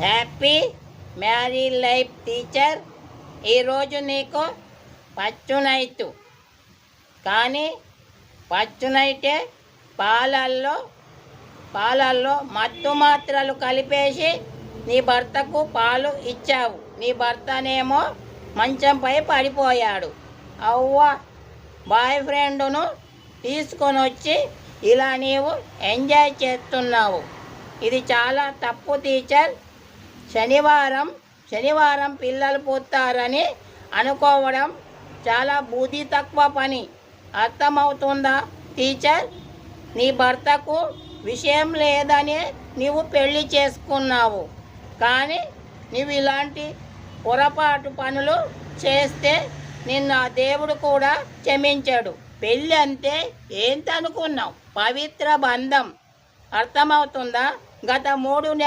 Happy marry life teacher. ఈరోజు నీకు పచ్చునైతు కానీ పచ్చునైతే పాలల్లో పాలల్లో మత్తు మాత్రలు కలిపేసి నీ భర్తకు పాలు ఇచ్చావు. నీ భర్తనేమో మంచంపై పడిపోయాడు. అవ్వ బాయ్ ఫ్రెండ్ను తీసుకొని వచ్చి ఇలా నీవు ఎంజాయ్ చేస్తున్నావు. ఇది చాలా తప్పు టీచర్. శనివారం శనివారం పిల్లలు పోతారని అనుకోవడం చాలా బుద్ధి తక్కువ పని. అర్థమవుతుందా? టీచర్ నీ భర్తకు విషయం లేదని నీవు పెళ్ళి చేసుకున్నావు. కానీ నీవు ఇలాంటి పొరపాటు పనులు చేస్తే నిన్న దేవుడు కూడా క్షమించాడు. పెళ్ళి అంటే ఏంటనుకున్నావు? పవిత్ర బంధం. అర్థమవుతుందా? గత మూడు